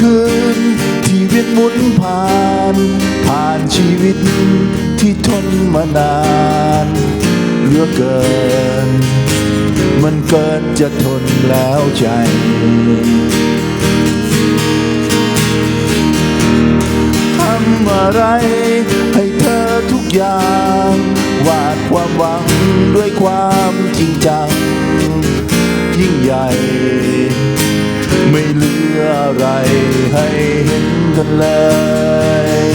คืน ที่เวียนหมุนผ่าน ผ่านชีวิตที่ทนมานานเหลือเกิน มันเกินจะทนแล้วใจทำอะไรให้เธอทุกอย่างวาดความหวังด้วยความจริงจัง ยิ่งใหญ่ กันเลย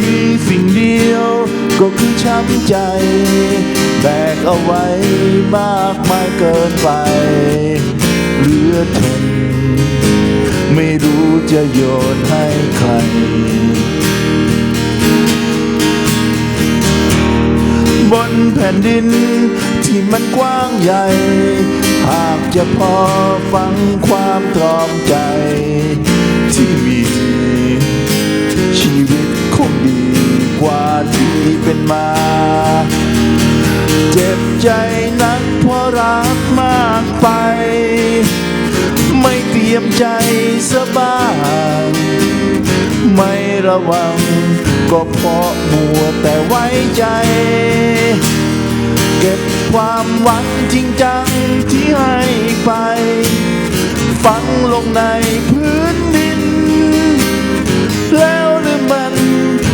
มีสิ่งเดียวก็คือช้ำใจ แบกเอาไว้มากมายเกินไปเหลือทนไม่รู้จะโยนให้ใครบนแผ่นดิน มันกว้างใหญ่ หากจะพอฟังความตรอมใจ ที่มี ชีวิตคงดีกว่าที่เป็นมา เจ็บใจนักเพราะรักมากไป ไม่เตรียมใจสบางไม่ระวัง ก็เพราะมัวแต่ไว้ใจเก็บ ความหวังจริงจังที่ให้ไป ฝังลงในพื้นดิน แล้วหรือมัน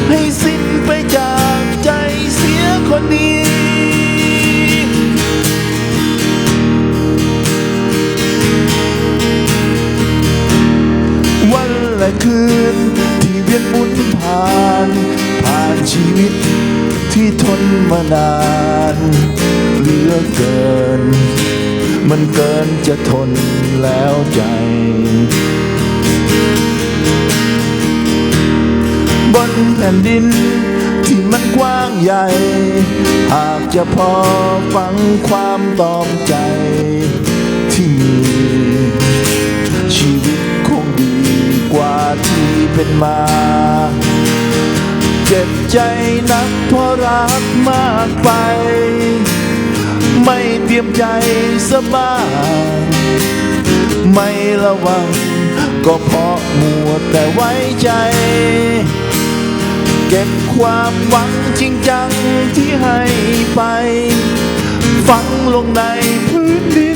ให้สิ้นไปจากใจเสียคนนี้วันและคืนที่เวียนหมุนผ่าน ผ่านชีวิตที่ทนมานาน ลือเกิน มันเกินจะทนแล้วใจ บนแผ่นดินที่มันกว้างใหญ่ หากจะพอฟังความตอมใจที่มีชีวิตคงดีกว่าที่เป็นมา เจ็บใจนักเพราะรักมากไป ไม่เตรียมใจสบายไม่ระวัง ก็เพราะมัวแต่ไว้ใจ เก็บความหวังจริงจังที่ให้ไป ฝังลงในพื้นดิน